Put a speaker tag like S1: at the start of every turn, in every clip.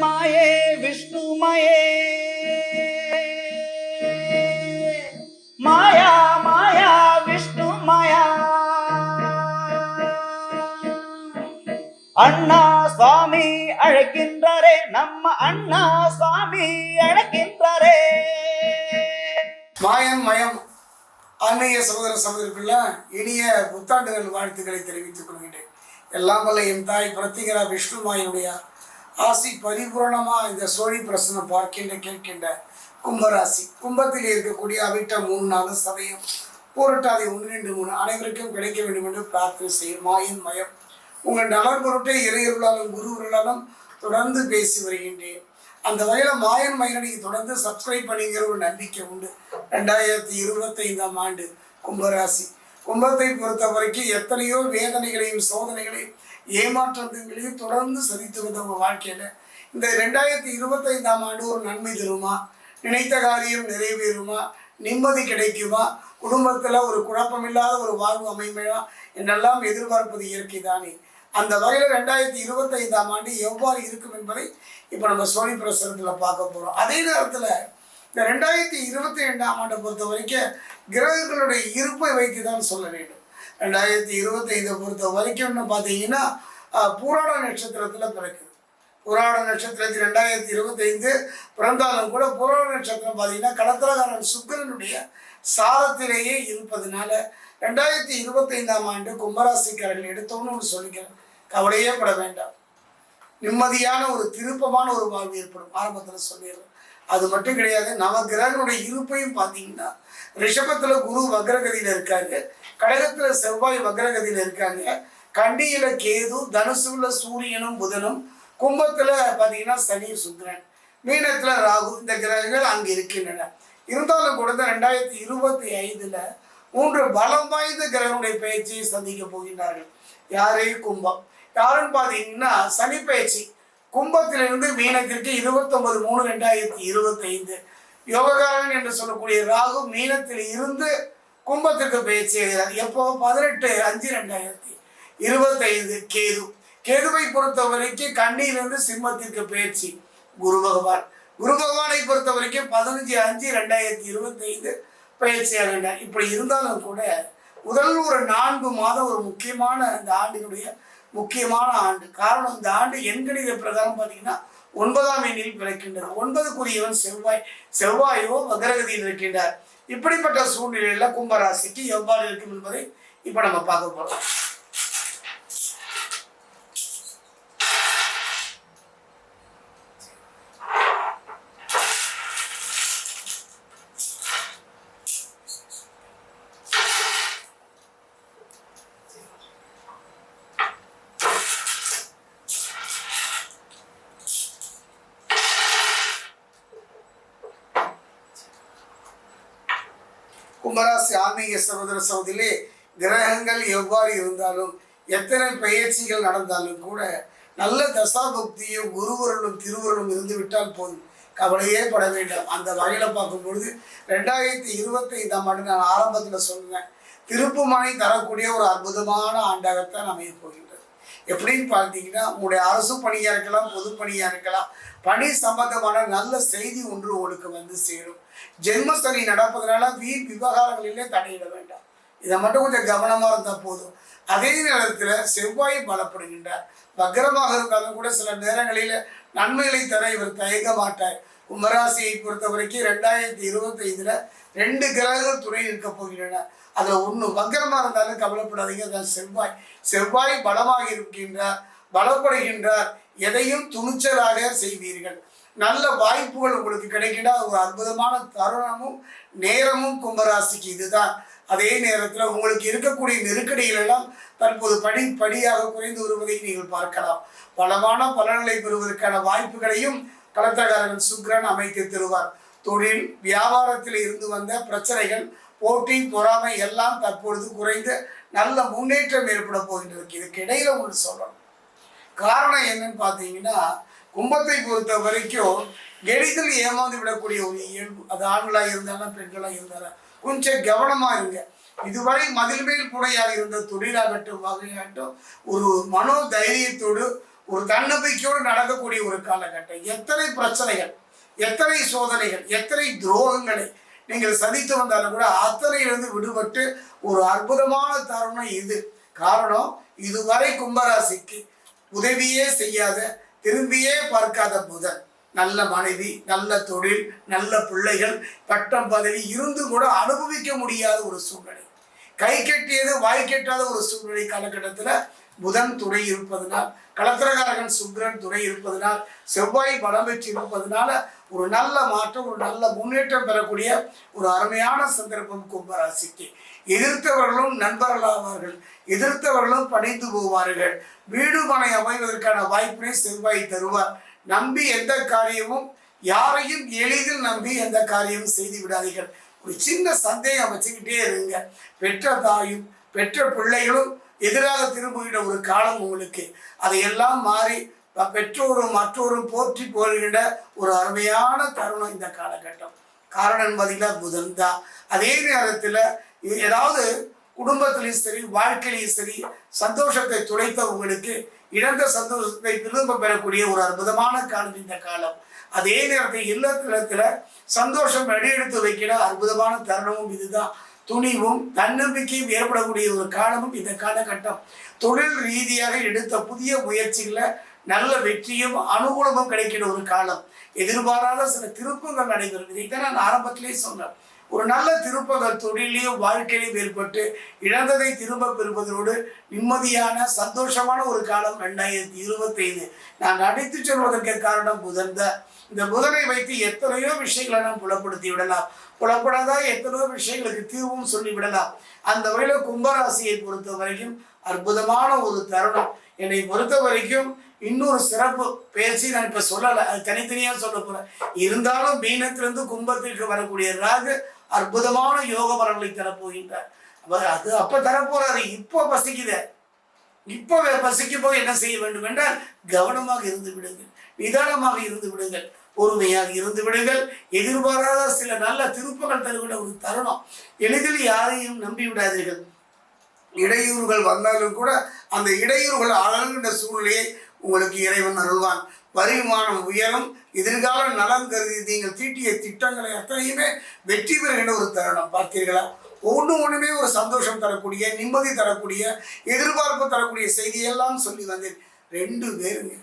S1: மாயே விஷ்ணுமயே மாயா. மாயா விஷ்ணு மாயா. அண்ணா சுவாமி அழைக்கின்றாரே நம்ம அண்ணா சுவாமி அழைக்கின்றாரே.
S2: மாயம் மயம். ஆன்மீக சகோதர சகோதரிக்குள்ள இனிய புத்தாண்டுகள் வாழ்த்துக்களை தெரிவித்துக் கொள்கின்றேன். எல்லாம் வல்ல என் தாய் பிரத்திகரா விஷ்ணுமாயினுடைய ஆசி பரிபூரணமாக இந்த சோழி பிரசனம் பார்க்கின்ற கேட்கின்ற கும்பராசி. கும்பத்தில் இருக்கக்கூடிய அவிட்ட மூணு நாலு சதயம் பூரட்டாதி ஒன்று ரெண்டு மூணு அனைவருக்கும் கிடைக்க வேண்டும் என்று பிரார்த்தனை செய்யும் மாயின் மயம். உங்கள் நலன் பொருட்டை இறையர்களாலும் குருவர்களாலும் தொடர்ந்து பேசி வருகின்றேன். அந்த வகையில் மாயன் மயனடிக்கு தொடர்ந்து சப்ஸ்கிரைப் பண்ணிங்கிற ஒரு நம்பிக்கை உண்டு. ரெண்டாயிரத்தி இருபத்தைந்தாம் ஆண்டு கும்பராசி. கும்பத்தை பொறுத்த வரைக்கும் எத்தனையோ வேதனைகளையும் சோதனைகளையும் ஏமாற்றங்களையும் தொடர்ந்து சந்தித்து வந்த உங்கள் வாழ்க்கையில் இந்த ரெண்டாயிரத்தி இருபத்தைந்தாம் ஆண்டு ஒரு நன்மை தருமா? நினைத்த காரியம் நிறைவேறுமா? நிம்மதி கிடைக்குமா? குடும்பத்தில் ஒரு குழப்பமில்லாத ஒரு வாழ்வு அமைமையா என்றெல்லாம் எதிர்பார்ப்பது இயற்கை தானே அந்த வகையில் ரெண்டாயிரத்தி இருபத்தைந்தாம் ஆண்டு எவ்வாறு இருக்கும் என்பதை இப்போ நம்ம சோனி பிரசுரத்தில் பார்க்க போகிறோம் அதே நேரத்தில் இந்த ரெண்டாயிரத்தி இருபத்தி ரெண்டாம் ஆண்டை பொறுத்த வரைக்கும் கிரகங்களுடைய இருப்பை வைத்து தான் சொல்ல வேண்டும். ரெண்டாயிரத்தி இருபத்தைந்தை பொறுத்த வரைக்கும்னு பார்த்தீங்கன்னா ஆஹ், பூராட நட்சத்திரத்தில் பிறக்குது. புராண நட்சத்திரத்தில் ரெண்டாயிரத்தி இருபத்தைந்து பிறந்தாலும் கூட புராண நட்சத்திரம் பார்த்தீங்கன்னா கடத்திரகாரன் சுக்கிரனுடைய சாரத்திலேயே இருப்பதனால ரெண்டாயிரத்தி இருபத்தைந்தாம் ஆண்டு கும்பராசிக்காரர்கள் எடுத்தோன்னு ஒன்று சொல்லிக்கிறேன். கவலையே பட வேண்டாம். நிம்மதியான ஒரு திருப்பமான ஒரு வாழ்வு ஏற்படும். ஆரம்பத்தில் சொல்லிடுறேன். அது மட்டும் கிடையாது நவகிரகனுடைய இருப்பையும் பார்த்தீங்கன்னா ரிஷபத்தில் குரு வக்ரகதியில் இருக்காங்க கடகத்தில் செவ்வாய் வக்ரகதியில் இருக்காங்க. கண்டியில கேது தனுசுல சூரியனும் புதனும் கும்பத்தில் பார்த்தீங்கன்னா சனி சுக்ரன் மீனத்தில் ராகு இந்த கிரகங்கள் அங்கே இருக்கின்றன. இருந்தாலும் கூட ரெண்டாயிரத்தி இருபத்தி ஐந்துல மூன்று பலம் வாய்ந்த கிரகனுடைய பயிற்சியை சந்திக்க போகின்றார்கள். யாரே கும்பம். யாருன்னு பார்த்தீங்கன்னா சனி பயிற்சி. கும்பத்திலிருந்து மீனத்திற்கு இருபத்தொன்பது மூணு ரெண்டாயிரத்தி இருபத்தி ஐந்து யோககாரன் என்று சொல்லக்கூடிய ராகு மீனத்தில் இருந்து கும்பத்திற்கு பயிற்சி செய்கிறார் எப்போ? பதினெட்டு அஞ்சு ரெண்டாயிரத்தி இருபத்தைந்து கேது. கேதுவை பொறுத்த வரைக்கும் கண்ணியிலிருந்து சிம்மத்திற்கு பயிற்சி குரு பகவான். குரு பகவானை பொறுத்த வரைக்கும் பதினஞ்சு அஞ்சு ரெண்டாயிரத்தி இருபத்தைந்து பயிற்சியாளர் இப்படி இருந்தாலும் கூட முதல் ஒரு நான்கு மாதம் ஒரு முக்கியமான இந்த ஆண்டினுடைய முக்கியமான ஆண்டு. காரணம் இந்த ஆண்டு எண்கணித பிரகாரம் பார்த்தீங்கன்னா ஒன்பதாம் எண்ணில் பிறக்கின்றது. ஒன்பதுக்குரியவன் செவ்வாய் செவ்வாயோ மகரகதியில் இருக்கின்றார். இப்படிப்பட்ட சூழ்நிலையில கும்பராசிக்கு எவ்வாறு இருக்கும் என்பதை இப்ப நம்ம பார்க்க போறோம். கும்பராசி ஆன்மீக சகோதர சகோதரிலே கிரகங்கள் எவ்வாறு இருந்தாலும் எத்தனை பயிற்சிகள் நடந்தாலும் கூட நல்ல தசாபக்தியும் குருவருளும் திருவருளும் இருந்து விட்டால் போதும். கவலையே பட வேண்டாம். அந்த வகையில் பார்க்கும்பொழுது ரெண்டாயிரத்தி இருபத்தைந்தாம் ஆண்டு நான் ஆரம்பத்தில் சொன்னேன் திருப்புமனை தரக்கூடிய ஒரு அற்புதமான ஆண்டாகத்தான் அமைய போகின்றது. எப்படின்னு பார்த்தீங்கன்னா உங்களுடைய அரசு பணியாக இருக்கலாம் பொது பணியாக இருக்கலாம் பணி சம்பந்தமான நல்ல செய்தி ஒன்று உங்களுக்கு வந்து சேரும். ஜென்மசனி நடப்பதனால வீண் விவகாரங்களிலே தடையிட வேண்டாம். இதை மட்டும் கொஞ்சம் கவனமாக இருந்தால் போதும். அதே நேரத்தில் செவ்வாய் பலப்படுகின்றார். வக்கரமாக இருந்தாலும் கூட சில நேரங்களில் நன்மைகளை தர இவர் தயங்க மாட்டார். கும்பராசியை பொறுத்த வரைக்கும் ரெண்டாயிரத்தி இருபத்தி ஐந்துல ரெண்டு கிரகங்கள் துணை இருக்க போகின்றன. அதில் ஒன்று வக்கரமாக இருந்தாலும் கவலைப்படாதீங்க அதான் செவ்வாய். செவ்வாய் பலமாக இருக்கின்றார் பலப்படுகின்றார். எதையும் துணிச்சலாக செய்வீர்கள். நல்ல வாய்ப்புகள் உங்களுக்கு கிடைக்கின்ற ஒரு அற்புதமான தருணமும் நேரமும் கும்பராசிக்கு இதுதான். அதே நேரத்தில் உங்களுக்கு இருக்கக்கூடிய நெருக்கடிகள் எல்லாம் தற்போது படி படியாக குறைந்து வருவதை நீங்கள் பார்க்கலாம். பலமான பலன்களை பெறுவதற்கான வாய்ப்புகளையும் கலத்தகாரன் சுக்ரன் அமைத்து தருவார். தொழில் வியாபாரத்தில் இருந்து வந்த பிரச்சனைகள் போட்டி பொறாமை எல்லாம் தற்பொழுது குறைந்து நல்ல முன்னேற்றம் ஏற்பட போகின்றது இதுக்கு இடையில ஒன்று சொல்லணும். காரணம் என்னன்னு பார்த்தீங்கன்னா கும்பத்தை பொறுத்த வரைக்கும் எளிதில் ஏமாந்து விடக்கூடிய ஒரு இயல்பு. அது ஆண்களாக இருந்தாலும் பெண்களாக இருந்தாலும். கொஞ்சம் கவனமாக இருங்க. இதுவரை மதில் மேல் புடையாக இருந்த தொழிலாகட்டும் வகையாகட்டும் ஒரு மனோ தைரியத்தோடு ஒரு தன்னம்பிக்கையோடு நடக்கக்கூடிய ஒரு காலகட்டம். எத்தனை பிரச்சனைகள் எத்தனை சோதனைகள் எத்தனை துரோகங்களை நீங்கள் சதித்து வந்தாலும் கூட அத்தனையிலிருந்து விடுபட்டு ஒரு அற்புதமான தருணம் இது. காரணம் இதுவரை கும்பராசிக்கு உதவியே செய்யாத திரும்பியே பார்க்காத புதன். நல்ல மனைவி நல்ல தொழில் நல்ல பிள்ளைகள் பட்டம் பதவி இருந்து கூட அனுபவிக்க முடியாத ஒரு சூழ்நிலை. கை கட்டியது வாய் கெட்டாத ஒரு சூழ்நிலை காலகட்டத்தில் புதன் துணை இருப்பதனால் கலத்திரகாரகன் சுக்கிரன் துணை இருப்பதனால் செவ்வாய் பலம் பெற்று இருப்பதனால ஒரு நல்ல மாற்றம் ஒரு நல்ல முன்னேற்றம் பெறக்கூடிய ஒரு அருமையான சந்தர்ப்பம் கும்பராசிக்கு. எதிர்த்தவர்களும் நண்பர்களாவார்கள் எதிர்த்தவர்களும் பணிந்து போவார்கள். வீடு மனை அமைவதற்கான வாய்ப்பினை செவ்வாய் தருவார். நம்பி எந்த காரியமும் யாரையும் எளிதில் நம்பி எந்த காரியமும் செய்து விடாதீர்கள். ஒரு சின்ன சந்தேகம் வச்சுக்கிட்டே இருங்க. பெற்ற தாயும் பெற்ற பிள்ளைகளும் எதிராக திரும்புகிற ஒரு காலம் உங்களுக்கு. அதையெல்லாம் மாறி பெற்றோரும் மற்றோரும் போற்றி போகின்ற ஒரு அருமையான தருணம் இந்த காலகட்டம். காரணம் என்பதில் புதன் தான். அதே நேரத்தில் ஏதாவது குடும்பத்திலையும் சரி வாழ்க்கையிலையும் சரி சந்தோஷத்தை துளைத்தவங்களுக்கு இழந்த சந்தோஷத்தை திரும்ப பெறக்கூடிய ஒரு அற்புதமான காலம் இந்த காலம். அதே நேரத்தில் இல்லத்திலத்தில் சந்தோஷம் அடியெடுத்து வைக்கிற அற்புதமான தருணமும் இதுதான். துணிவும் தன்னம்பிக்கையும் ஏற்படக்கூடிய ஒரு காலமும் இந்த காலகட்டம். தொழில் ரீதியாக எடுத்த புதிய முயற்சிகளை நல்ல வெற்றியும் அனுகூலமும் கிடைக்கிற ஒரு காலம். எதிர்பாராத சில திருப்பங்கள் நடைபெறும் இதைத்தான் நான் ஆரம்பத்திலேயே சொன்னேன். ஒரு நல்ல திருப்பங்கள் தொழிலையும் வாழ்க்கையிலும் ஏற்பட்டு இழந்ததை திரும்ப பெறுவதோடு நிம்மதியான சந்தோஷமான ஒரு காலம் ரெண்டாயிரத்தி இருபத்தைந்து. நான் அடித்து சொல்வதற்கு காரணம் புதன் தான். இந்த புதனை வைத்து எத்தனையோ விஷயங்களை நாம் புலப்படுத்தி விடலாம். புலப்படாத எத்தனையோ விஷயங்களுக்கு தீர்வும் சொல்லிவிடலாம் அந்த வகையில் கும்பராசியை பொறுத்த வரைக்கும் அற்புதமான ஒரு தருணம். என்னை பொறுத்த வரைக்கும் இன்னொரு சிறப்பு. பேசி நான் இப்போ சொல்லலை அது தனித்தனியாக சொல்ல போகிறேன் இருந்தாலும் மீனத்திலிருந்து கும்பத்திற்கு வரக்கூடிய ராகு அற்புதமான யோக பலன்களை தரப்போகின்றார். அவர் அது அப்ப தரப்போறாரு இப்போ பசிக்குதே. இப்போ பசிக்கும் போது என்ன செய்ய வேண்டும் என்றால் கவனமாக இருந்து விடுங்கள். நிதானமாக இருந்து விடுங்கள். பொறுமையாக இருந்து விடுங்கள். எதிர்பாராத சில நல்ல திருப்பங்கள் தருகிற ஒரு தருணம். எளிதில் யாரையும் நம்பி விடாதீர்கள். இடையூறுகள் வந்தாலும் கூட அந்த இடையூறுகள் அழகுன்ற சூழ்நிலையை உங்களுக்கு இறைவன் அருள்வான். வருமானம் உயரும். எதிர்கால நலம் கருதி நீங்கள் தீட்டிய திட்டங்களை அத்தனையுமே வெற்றி பெறுகின்ற ஒரு தருணம். பார்த்தீர்களா? ஒன்று ஒன்றுமே ஒரு சந்தோஷம் தரக்கூடிய நிம்மதி தரக்கூடிய எதிர்பார்ப்பு தரக்கூடிய செய்தியெல்லாம் சொல்லி வந்தேன். ரெண்டு பேருங்க.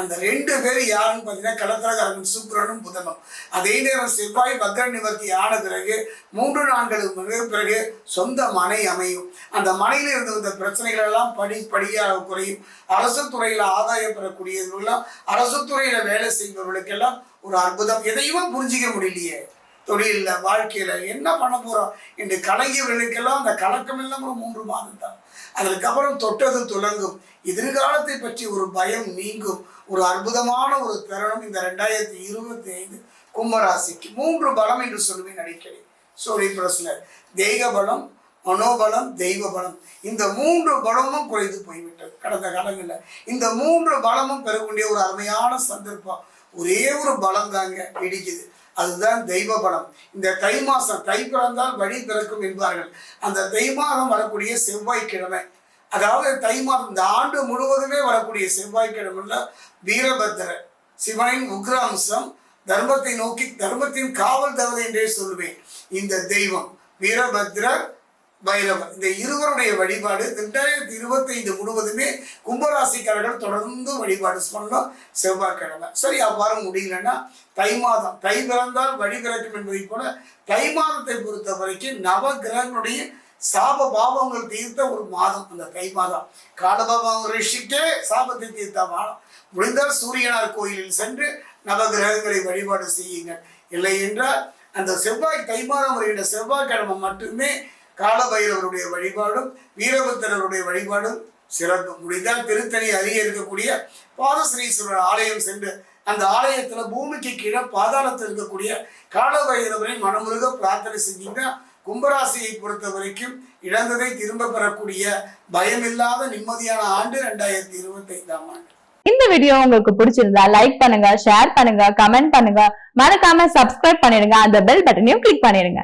S2: அந்த ரெண்டு பேர் யாருன்னு பார்த்தீங்கன்னா கலத்திரகாரன் சுக்கிரனும் புதனும். அதே நேரம் செவ்வாய் பத்ர நிவர்த்தி ஆன பிறகு மூன்று நான்களுக்கு பிறகு சொந்த மனை அமையும். அந்த மனையில் இருந்து வந்த பிரச்சனைகள் எல்லாம் படி படியாக குறையும். அரசு துறையில் ஆதாயம் பெறக்கூடியவர்களெல்லாம் அரசு துறையில் வேலை செய்பவர்களுக்கெல்லாம் ஒரு அற்புதம். எதையுமே புரிஞ்சிக்க முடியலையே. தொழிலில் வாழ்க்கையில் என்ன பண்ண போகிறோம் என்று கலைஞர்களுக்கெல்லாம் அந்த கலக்கம் எல்லாம் ஒரு மூன்று மாதம் தான் அதற்கப்புறம் தொட்டது துலங்கும். எதிர்காலத்தை பற்றி ஒரு பயம் நீங்கும். ஒரு அற்புதமான ஒரு தருணம் இந்த ரெண்டாயிரத்தி இருபத்தி ஐந்து கும்பராசிக்கு. மூன்று பலம் என்று சொல்லுவேன் அடிக்கடி. சூரிய பிரஸ்ல தெய்வ பலம் மனோபலம் தெய்வ பலம். இந்த மூன்று பலமும் குறைந்து போய்விட்டது கடந்த காலங்களில். இந்த மூன்று பலமும் பெறக்கூடிய ஒரு அருமையான சந்தர்ப்பம். ஒரே ஒரு பலம் தாங்க இடிக்குது. அதுதான் தெய்வ பலம் இந்த தை மாதம் தை பிறந்தால் வழி பிறக்கும் என்பார்கள். அந்த தை மாதம் வரக்கூடிய செவ்வாய்க்கிழமை. அதாவது தை மாதம் இந்த ஆண்டு முழுவதுமே வரக்கூடிய செவ்வாய்க்கிழமையில் வீரபத்திரர் சிவனின் உக்ராம்சம் தர்மத்தை நோக்கி தர்மத்தின் காவல் தவறு என்றே சொல்லுவேன். இந்த தெய்வம் வீரபத்ரர் பைரவர் இந்த இருவருடைய வழிபாடு ரெண்டாயிரத்தி இருபத்தைந்து முழுவதுமே கும்பராசிக்காரர்கள் தொடர்ந்து வழிபாடு பண்ணணும் செவ்வாய்க்கிழமை. சரி அவ்வாறு முடியலன்னா தை மாதம். தை பிறந்தால் வழி பிறக்கும் என்பதை போல தை மாதத்தை பொறுத்த வரைக்கும் நவ கிரகங்களுடைய சாப பாவங்கள் தீர்த்த ஒரு மாதம். அந்த தை மாதம். காலபாபம் ரிஷிக்கே சாபத்தை தீர்த்த மாதம். முடிந்தால் சூரியனார் கோயிலில் சென்று நவ கிரகங்களை வழிபாடு செய்யுங்கள். இல்லை என்றால் அந்த செவ்வாய் தை மாதம் வருகின்ற செவ்வாய்க்கிழமை மட்டுமே காலபைரவருடைய வழிபாடும் வீரபத்திரருடைய வழிபாடும் சிறப்பு. முடிந்தால் திருத்தணி அருகே இருக்கக்கூடிய பாதஸ்ரீஸ்வரர் ஆலயம் சென்று அந்த ஆலயத்துல பூமிக்கு கீழே பாதாளத்தில் இருக்கக்கூடிய காலபைரவரை மனமுருக பிரார்த்தனை செஞ்சீங்கன்னா கும்பராசியை பொறுத்த வரைக்கும் இழந்ததை திரும்ப பெறக்கூடிய பயமில்லாத நிம்மதியான ஆண்டு ரெண்டாயிரத்தி இருபத்தி ஐந்தாம் ஆண்டு.
S3: இந்த வீடியோ உங்களுக்கு பிடிச்சிருந்தா லைக் பண்ணுங்க ஷேர் பண்ணுங்க கமெண்ட் பண்ணுங்க. மறக்காம சப்ஸ்கிரைப் பண்ணிடுங்க அந்த பெல் பட்டனையும் கிளிக் பண்ணிடுங்க.